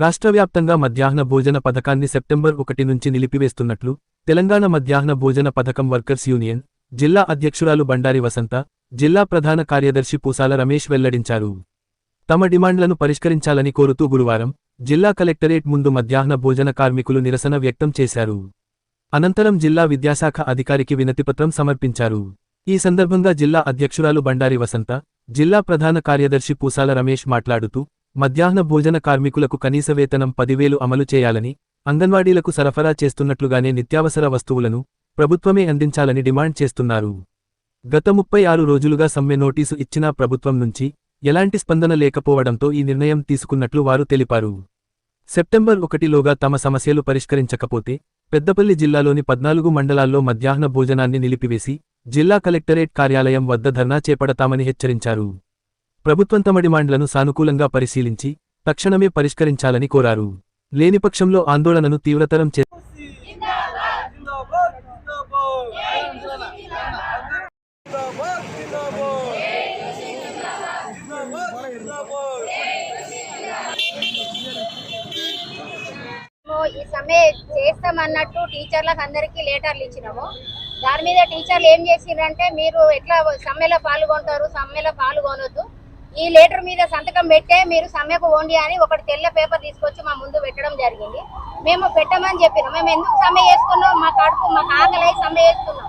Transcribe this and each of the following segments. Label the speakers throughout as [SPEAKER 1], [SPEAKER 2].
[SPEAKER 1] రాష్ట్ర వ్యాప్తంగా మధ్యాహ్న భోజన పథకాన్ని సెప్టెంబర్ ఒకటి నుంచి నిలిపివేస్తున్నట్లు తెలంగాణ మధ్యాహ్న భోజన పథకం వర్కర్స్ యూనియన్ జిల్లా అధ్యక్షురాలు బండారి వసంత జిల్లా ప్రధాన కార్యదర్శి పూసాల రమేష్ వెల్లడించారు. తమ డిమాండ్లను పరిష్కరించాలని కోరుతూ గురువారం జిల్లా కలెక్టరేట్ ముందు మధ్యాహ్న భోజన కార్మికులు నిరసన వ్యక్తం చేశారు. అనంతరం జిల్లా విద్యాశాఖ అధికారికి వినతిపత్రం సమర్పించారు. ఈ సందర్భంగా జిల్లా అధ్యక్షురాలు బండారి వసంత జిల్లా ప్రధాన కార్యదర్శి పూసాల రమేష్ మాట్లాడుతూ మధ్యాహ్న భోజన కార్మికులకు కనీస వేతనం పదివేలు అమలు చేయాలని అంగన్వాడీలకు సరఫరా చేస్తున్నట్లుగానే నిత్యావసర వస్తువులను ప్రభుత్వమే అందించాలని డిమాండ్ చేస్తున్నారు. గత ముప్పై ఆరు రోజులుగా సమ్మె నోటీసు ఇచ్చినా ప్రభుత్వం నుంచి ఎలాంటి స్పందన లేకపోవడంతో ఈ నిర్ణయం తీసుకున్నట్లు వారు తెలిపారు. సెప్టెంబర్ ఒకటిలోగా తమ సమస్యలు పరిష్కరించకపోతే పెద్దపల్లి జిల్లాలోని పద్నాలుగు మండలాల్లో మధ్యాహ్న భోజనాన్ని నిలిపివేసి జిల్లా కలెక్టరేట్ కార్యాలయం వద్ద ధర్నా చేపడతామని హెచ్చరించారు. ప్రభుత్వం తమ డిమాండ్లను సానుకూలంగా పరిశీలించి తక్షణమే పరిష్కరించాలని కోరారు. లేని పక్షంలో ఆందోళనను తీవ్రతరం చే
[SPEAKER 2] ఈ సమ్మె చేస్తామన్నట్టు టీచర్లకు అందరికీ లేటర్లు ఇచ్చినాము. దాని మీద టీచర్లు ఏం చేసిండ్రంటే మీరు ఎట్లా సమ్మెలో పాల్గొంటారు సమ్మెలో పాల్గొనొద్దు. ఈ లెటర్ మీద సంతకం పెట్టే మీరు సమ్మెకు ఓండి అని ఒకటి తెల్ల పేపర్ తీసుకొచ్చి మా ముందు పెట్టడం జరిగింది. మేము పెట్టమని చెప్పినాం. మేము ఎందుకు సమ్మె చేసుకున్నాం మా కడుపు మాకు ఆకలి సమ్మె చేసుకున్నాం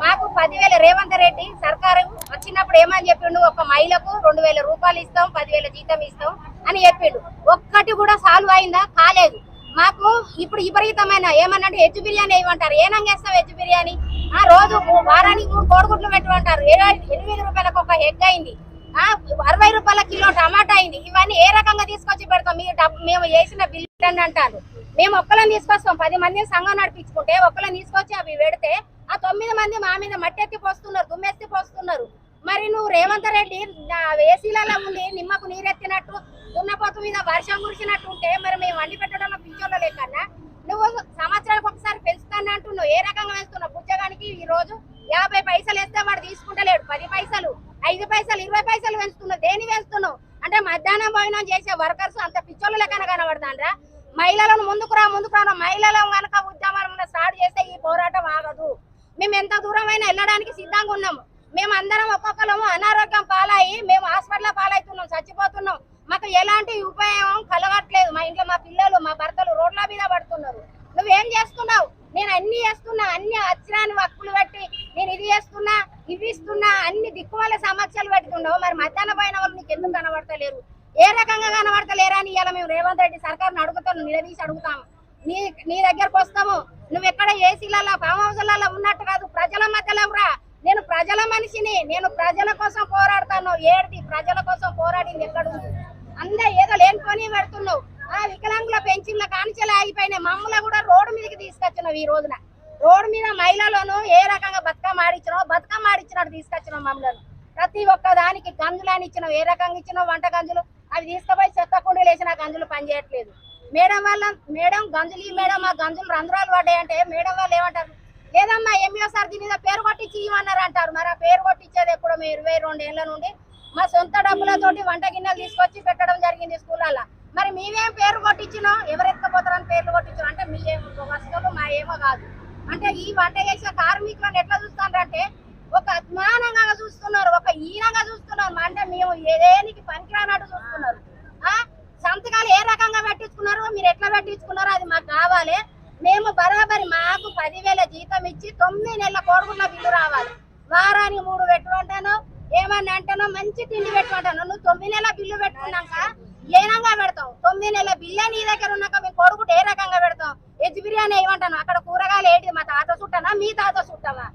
[SPEAKER 2] మాకు పదివేల రేవంత్ రెడ్డి సర్కారు వచ్చినప్పుడు ఏమని చెప్పిండు? ఒక మహిళకు రెండు వేల రూపాయలు ఇస్తాం పదివేల జీతం ఇస్తాం అని చెప్పిండు. ఒక్కటి కూడా సాల్వ్ అయిందా? కాలేదు. మాకు ఇప్పుడు విపరీతమైన ఏమన్నంటే వెజ్ బిర్యానీ వేయమంటారు ఏనంగా వేస్తాం వెజ్ బిర్యానీ? ఆ రోజు వారానికి మూడు కోడిగుడ్లు పెట్టమంటారు. ఏ- ఎనిమిది రూపాయలకు ఒక ఎగ్ అయింది. అరవై రూపాయల కిలో టమాటా అయింది. ఇవన్నీ ఏ రకంగా తీసుకొచ్చి పెడతాం? మీ మేము వేసిన బిల్లు అని అంటారు. మేము ఒక్కళ్ళని తీసుకొస్తాం. పది మందిని సంఘం నడిపించుకుంటే ఒక్కళ్ళని తీసుకొచ్చి అవి పెడితే ఆ తొమ్మిది మంది మా మీద మట్టెత్తి పోస్తున్నారు దుమ్మెత్తి పోస్తున్నారు. మరి నువ్వు రేవంత్ రెడ్డి ఏసీలలో ఉండి నిమ్మకు నీరెత్తినట్టు దున్నపోతు మీద వర్షం కురిసినట్టు ఉంటే మరి మేము వండి పెట్టడంలో పింఛన్ల లేకన్నా నువ్వు సంవత్సరానికి ఒకసారి పెంచుతాను అంటున్నావు. ఏ రకంగా వేస్తున్నావు పుచ్చగానికి ఈ రోజు యాభై పైసలు వేస్తే వాడు తీసుకుంటలేడు. పది పైసలు. ఐదు పైసలు ఇరవై పైసలు పెంచుతున్నావు. దేని పెంచుతున్నావు? అంటే మధ్యాహ్నం భోజనం చేసే వర్కర్స్ అంత పిచ్చోళ్ళ లెక్కన కనబడతాండ్రా? మహిళలను ముందుకు రా ముందుకు రా మహిళలు కనుక ఉద్యమాలు స్టార్ట్ చేస్తే ఈ పోరాటం ఆగదు. మేము ఎంత దూరమైనా వెళ్ళడానికి సిద్ధంగా ఉన్నాము మేము అందరం ఒక్కొక్కరము అనారోగ్యం పాలయ్యి మేము హాస్పిటల్ పాలవుతున్నాం చచ్చిపోతున్నాం. మాకు ఎలాంటి ఉపయోగం కలగట్లేదు. మా ఇంట్లో మా పిల్లలు మా భర్తలు రోడ్ల మీద పడుతున్నారు. నువ్వేం చేస్తున్నావు? నేను అన్ని చేస్తున్నా అన్ని అచ్చరాన్ని వక్కులు పెట్టి నేను ఇది చేస్తున్నా. ఇవి ఇస్తున్నా అన్ని దిక్కుమాల సమస్యలు పెట్టుకున్నావు మరి మధ్యాహ్న పైన వాళ్ళు నీకు ఎందుకు కనబడతలేరు? ఏ రకంగా కనబడతలేరా అని ఇలా మేము రేవంత్ రెడ్డి సర్కార్ని అడుగుతాను నిలదీసి అడుగుతాము నీ నీ దగ్గరకు వస్తాము. నువ్వు ఎక్కడ ఏసీలలో ఫామ్ హౌస్లలో ఉన్నట్టు కాదు ప్రజల మధ్యలో రా నేను ప్రజల మనిషిని నేను ప్రజల కోసం పోరాడతాను ఏడిది? ప్రజల కోసం పోరాడింది ఎక్కడ అందరూ ఏదో లేనిపోని పెడుతున్నావు. ఆ వికలాంగుల పెంచిన కానిచెలు ఆగిపోయినాయి. మమ్మల్ని కూడా రోడ్డు మీదకి తీసుకొచ్చినావు ఈ రోజున. రోడ్డు మీద మహిళలను ఏ రకంగా బతుకమ్మ ఆడిచ్చినావు బతుకమ్మ ఆడిచ్చినట్టు తీసుకొచ్చినావు మమ్మల్ని. ప్రతి ఒక్క దానికి గంజులు అని ఇచ్చినావు ఏ రకంగా ఇచ్చినావు వంట గంజులు. అవి తీసుకుపోయి చెత్త కుండీలు వేసిన గంజులు పనిచేయట్లేదు. మేడం వల్ల మేడం గంజులు ఈ మేడం ఆ గంజులు రంధ్రాలు పడ్డాయంటే మేడం వాళ్ళు ఏమంటారు? లేదమ్మా ఎంఈఓ సార్ దీని మీద పేరు కొట్టించి ఇవ్వన్నారు అంటారు. మరి ఆ పేరు కొట్టించేది ఎప్పుడు మీ ఇరవై రెండు నుండి. మా సొంత డబ్బులతోటి వంట గిన్నెలు తీసుకొచ్చి పెట్టడం జరిగింది స్కూళ్ళల్లో. మరి మేమేం పేరు కొట్టించినో? ఎవరు పేర్లు కొట్టించారు అంటే మీ ఏం వస్తువులు మా ఏమో కాదు. అంటే ఈ వంట చేసిన కార్మికులను ఎట్లా చూస్తారంటే ఒక అజ్ఞానంగా చూస్తున్నారు ఒక ఈనంగా చూస్తున్నారు. అంటే మేము ఏదేనికి పనికిరానట్టు చూస్తున్నారు. సంతకాలు ఏ రకంగా పెట్టించుకున్నారు మీరు ఎట్లా పెట్టించుకున్నారో అది మాకు కావాలి. మేము బరాబరి మాకు పదివేల జీతం ఇచ్చి తొమ్మిది నెలల కోరుకున్న బిల్లు రావాలి. వారానికి మూడు పెట్టుకుంటాను ఏమన్నా అంటానో మంచి తిండి పెట్టుకుంటాను. నువ్వు తొమ్మిది నెలల బిల్లు పెట్టుకున్నాక ఏనంగా పెడతాం తొమ్మిది నెలల బిల్లే నీ దగ్గర ఉన్నాక మేము కొడుకుంటే ఏ రకంగా పెడతాం? వెజ్ బిర్యానీ ఏమంటాను? అక్కడ కూరగాయలు ఏంటి మా తాత చుట్టనా? మీ తాత చుట్టమా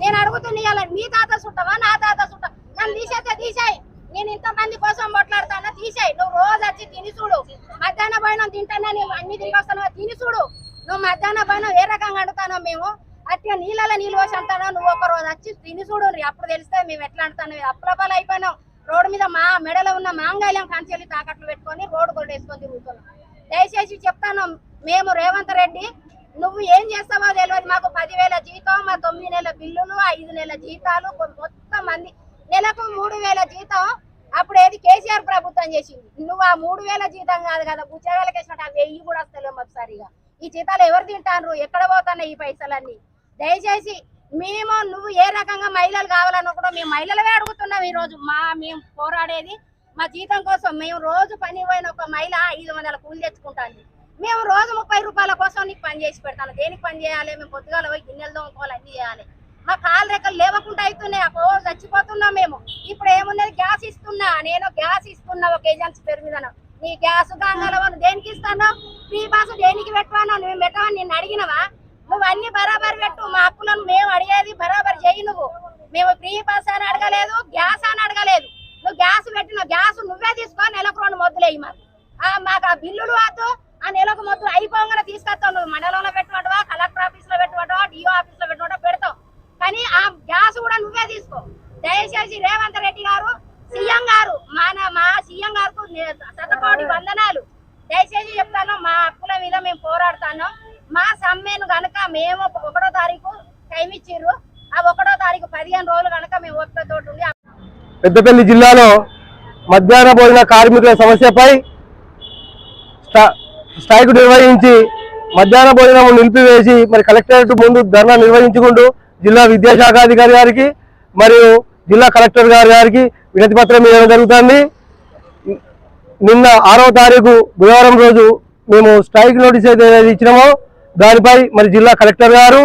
[SPEAKER 2] నేను అడుగుతున్నా మీ తాత చుట్టమా నా తాత చుట్ట? నన్ను తీసేస్తే తీసేయి. నేను ఇంతమంది కోసం మాట్లాడతానా తీసేయి. నువ్వు రోజు వచ్చి తిని చూడు. మధ్యాహ్న భోజనం తింటానా నేను అన్ని తిరిగి వస్తాను తిని చూడు. నువ్వు మధ్యాహ్న భోజనం ఏ రకంగా అంటున్నావు మేము అట్లా నీళ్ళలో నీళ్ళు పోసి అంటానో నువ్వు ఒక రోజు వచ్చి తిని చూడు. అప్పుడు తెలిస్తే మేము ఎట్లా అంటాను అప్పులపాలు అయిపోయినావు రోడ్డు మీద మా మెడలో ఉన్న మాంగళ్యం కంచెల్లి తాకట్లు పెట్టుకొని రోడ్డు కూడా వేసుకొని తిరుగుతున్నాం. దయచేసి చెప్తాను మేము రేవంత్ రెడ్డి నువ్వు ఏం చేస్తావో తెలియదు. మాకు పదివేల జీతం మా తొమ్మిది నెలల బిల్లులు ఐదు నెలల జీతాలు మొత్తం మంది నెలకు మూడు వేల జీతం. అప్పుడు ఏది కేసీఆర్ ప్రభుత్వం చేసింది. నువ్వు ఆ మూడు వేల జీతం కాదు కదా ఉద్యోగాలకు వేసినట్టు ఆ వెయ్యి కూడా వస్తలేము మాకు సరిగా ఈ జీతాలు ఎవరు తింటారు ఎక్కడ పోతున్నాయి ఈ పైసలన్నీ? దయచేసి మేము నువ్వు ఏ రకంగా మహిళలు కావాలన్నా కూడా మేము మహిళలవే అడుగుతున్నాం ఈ రోజు మా మేము పోరాడేది మా జీతం కోసం మేము రోజు పని పోయిన ఒక మహిళ ఐదు వందల కూలి తెచ్చుకుంటాను మేము రోజు ముప్పై రూపాయల కోసం నీకు పని చేసి పెడతాను. దేనికి పని చేయాలి? మేము పొద్దుగాల పోయి గిన్నెలు తోముకోవాలి అన్ని చేయాలి. మా కాలు రెక్కలు లేవకుండా అవుతున్నాయి అప్పుడు చచ్చిపోతున్నాం మేము. ఇప్పుడు ఏమున్నది? గ్యాస్ ఇస్తున్నా. నేను గ్యాస్ ఇస్తున్నా ఒక ఏజెన్సీ పేరు మీద నీ గ్యాస్ గంగాలవను దేనికి ఇస్తానో? ఫ్రీ పాస్ దేనికి పెట్టవానో నువ్వు పెట్టవని నేను అడిగినవా? నువ్వు అన్ని బరాబర్ పెట్టు. మా అప్పులను మేము అడిగేది బరాబర్ చేయి నువ్వు. మేము ఫ్రీ బస్ అని అడగలేదు గ్యాస్ అని అడగలేదు. నువ్వు గ్యాస్ పెట్టిన గ్యాస్ నువ్వే తీసుకో నెలకు రెండు మొద్దులేయి మాకు. ఆ, మాకు ఆ బిల్లులు వద్దు. ఆ నెలకు మొద్దు అయిపోగానే తీసుకొస్తావు నువ్వు. మండలంలో పెట్టుకుంటావా కలెక్టర్ ఆఫీస్లో పెట్టుకుంటావా డిఓ ఆఫీస్లో పెట్టుకుంటా పెడతావు. కానీ ఆ గ్యాస్ కూడా నువ్వే తీసుకో. దయచేసి రేవంత్ రెడ్డి గారు సీఎం గారు మా మా సీఎం గారు శతకోటి వందనాలు. దయచేసి చెప్తాను మా హక్కుల మీద మేము పోరాడుతాను మా సమ్మెను కనుక మేము ఒకటో తారీఖు టైం ఇచ్చిర్రు. ఆ ఒకటో తారీఖు పదిహేను రోజులు కనుక మేము ఓపికతో ఉంది
[SPEAKER 3] పెద్దపల్లి జిల్లాలో మధ్యాహ్న భోజన కార్మికుల సమస్యపై స్ట్రైక్ నిర్వహించి మధ్యాహ్న భోజనం నిలిపివేసి మరి కలెక్టరేట్ ముందు ధర్నా నిర్వహించుకుంటూ జిల్లా విద్యాశాఖ అధికారి గారికి మరియు జిల్లా కలెక్టర్ గారి గారికి వినతి పత్రం ఇవ్వడం జరుగుతుంది. నిన్న ఆరవ తారీఖు బుధవారం రోజు మేము స్ట్రైక్ నోటీస్ ఏదైతే ఇచ్చినామో దానిపై మరి జిల్లా కలెక్టర్ గారు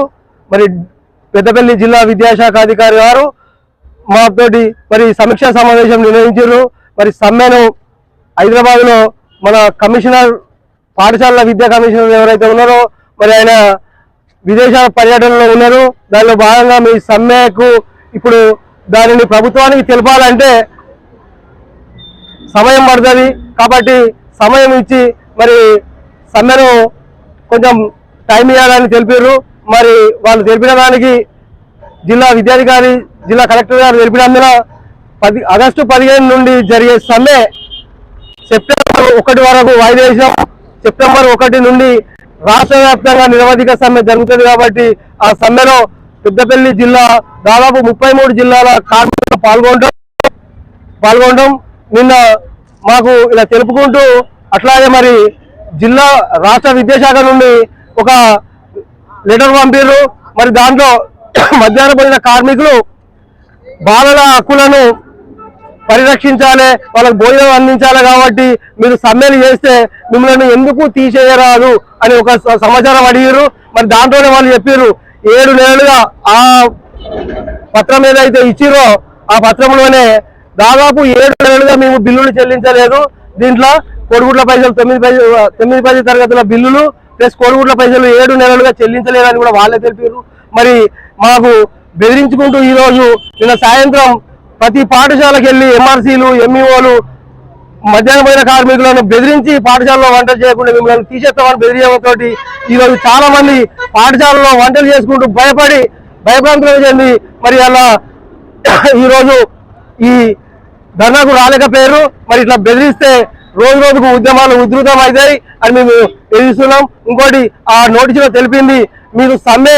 [SPEAKER 3] మరి పెద్దపల్లి జిల్లా విద్యాశాఖ అధికారి గారు మాతోటి మరి సమీక్షా సమావేశం నిర్వహించారు. మరి సమ్మెను హైదరాబాద్లో మన కమిషనర్ పాఠశాలల విద్యా కమిషనర్ ఎవరైతే ఉన్నారో మరి ఆయన విదేశాల పర్యటనలో ఉన్నారు. దానిలో భాగంగా మీ సమ్మెకు ఇప్పుడు దానిని ప్రభుత్వానికి తెలపాలంటే సమయం పడుతుంది. కాబట్టి సమయం ఇచ్చి మరి సమ్మెను కొంచెం టైం ఇవ్వాలని తెలిపారు మరి వాళ్ళు తెలిపిన దానికి జిల్లా విద్యాధికారి జిల్లా కలెక్టర్ గారు తెలిపినందున పది ఆగస్టు పదిహేను నుండి జరిగే సమ్మె సెప్టెంబర్ ఒకటి వరకు వాయిదా వేసాం సెప్టెంబర్ ఒకటి నుండి రాష్ట్ర వ్యాప్తంగా నిరవధిక సమ్మె జరుగుతుంది కాబట్టి ఆ సమ్మెలో పెద్దపల్లి జిల్లా దాదాపు ముప్పై మూడు జిల్లాల కార్మికులు పాల్గొనడం పాల్గొనడం నిన్న మాకు ఇలా తెలుపుకుంటూ అట్లాగే మరి జిల్లా రాష్ట్ర విద్యాశాఖ నుండి ఒక లెటర్ పంపారు మరి దాంట్లో మధ్యాహ్నం పోయిన కార్మికులు బాలల హక్కులను పరిరక్షించాలి వాళ్ళకు భోజనం అందించాలి కాబట్టి మీరు సమ్మెలు చేస్తే మిమ్మల్ని ఎందుకు తీసేయరాదు అని ఒక స- సమాచారం అడిగారు మరి దాంట్లోనే వాళ్ళు చెప్పారు ఏడు నెలలుగా ఆ పత్రం ఏదైతే ఇచ్చిరో ఆ పత్రంలోనే దాదాపు ఏడు నెలలుగా మేము బిల్లులు చెల్లించలేదు. దీంట్లో కొడుగుట్ల పైసలు తొమ్మిది పైసలు తొమ్మిది పది తరగతుల బిల్లులు ప్లస్ కోడిగుడ్ల పైసలు ఏడు నెలలుగా చెల్లించలేదని కూడా వాళ్ళే తెలిపారు మరి మాకు బెదిరించుకుంటూ ఈ రోజు నిన్న సాయంత్రం ప్రతి పాఠశాలకు వెళ్ళి ఎంఆర్సీలు ఎంఈఓలు మధ్యాహ్నం పోయిన కార్మికులను బెదిరించి పాఠశాలలో వంటలు చేయకుండా మిమ్మల్ని తీసేస్తామని బెదిరియడంతో ఈ రోజు చాలా మంది పాఠశాలలో వంటలు చేసుకుంటూ భయపడి భయభ్రాంతులు చెంది మరి అలా ఈ ఈ ధర్నాకు రాలేకపోయారు మరి ఇట్లా బెదిరిస్తే రోజు రోజుకు ఉద్యమాలు ఉధృతం అవుతాయి అని మేము ఎదురుస్తున్నాం ఇంకోటి ఆ నోటీసులో తెలిపింది మీరు సమ్మె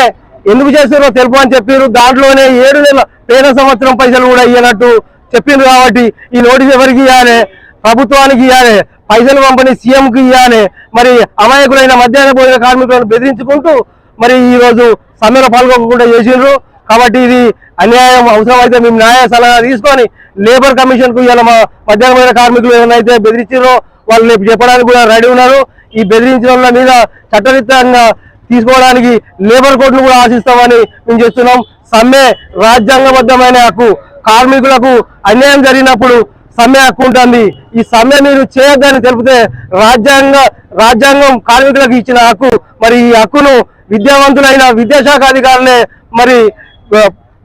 [SPEAKER 3] ఎందుకు చేస్తారో తెలుపు అని చెప్పారు దాంట్లోనే ఏడు నెలల పేద సంవత్సరం పైసలు కూడా ఇవ్వనట్టు చెప్పింది కాబట్టి ఈ నోటీస్ ఎవరికి ఇవ్వాలి ప్రభుత్వానికి ఇవ్వాలి పైసలు పంపని సీఎంకి ఇవ్వాలి మరి అమాయకులైన మధ్యాహ్న భోజన కార్మికులను బెదిరించుకుంటూ మరి ఈరోజు సమ్మెలో పాల్గొనకుండా చేసిండ్రు. కాబట్టి ఇది అన్యాయం అవసరమైతే మేము న్యాయ సలహా తీసుకొని లేబర్ కమిషన్కు ఇలా మా మధ్యాహ్నమైన కార్మికులు ఏమైతే బెదిరించారో వాళ్ళు రేపు చెప్పడానికి కూడా రెడీ ఉన్నారు. ఈ బెదిరించిన మీద చట్టరీత్యంగా తీసుకోవడానికి లేబర్ కోర్టును కూడా ఆశిస్తామని మేము చేస్తున్నాం సమ్మె రాజ్యాంగబద్ధమైన హక్కు. కార్మికులకు అన్యాయం జరిగినప్పుడు సమ్మె హక్కు ఉంటుంది. ఈ సమ్మె మీరు చేయొద్దని తెలిపితే రాజ్యాంగ రాజ్యాంగం కార్మికులకు ఇచ్చిన హక్కు. మరి ఈ హక్కును విద్యావంతులైన విద్యాశాఖ అధికారులే మరి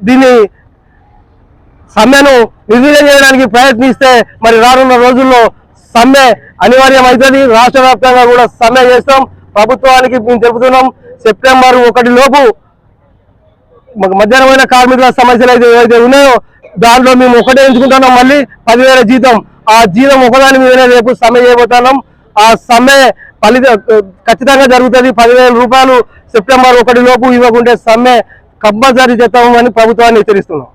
[SPEAKER 3] దీన్ని సమ్మెను నిర్వీర్యం చేయడానికి ప్రయత్నిస్తే మరి రానున్న రోజుల్లో సమ్మె అనివార్యమవుతుంది. రాష్ట్ర వ్యాప్తంగా కూడా సమ్మె చేస్తాం. ప్రభుత్వానికి మేము తెలుపుతున్నాం. సెప్టెంబర్ ఒకటి లోపు మధ్యాహ్నమైన కార్మికుల సమస్యలు అయితే ఏవైతే ఉన్నాయో దాంట్లో మేము ఒకటే ఎంచుకుంటున్నాం. మళ్ళీ పదివేల జీతం. ఆ జీతం ఒకదాని మీదనే రేపు సమ్మె చేయబోతున్నాం. ఆ సమ్మె ఫలిత ఖచ్చితంగా జరుగుతుంది. పదివేల రూపాయలు సెప్టెంబర్ ఒకటి లోపు ఇవ్వకుంటే సమ్మె కంపల్సరీ చేస్తామని ప్రభుత్వాన్ని హెచ్చరిస్తున్నాం.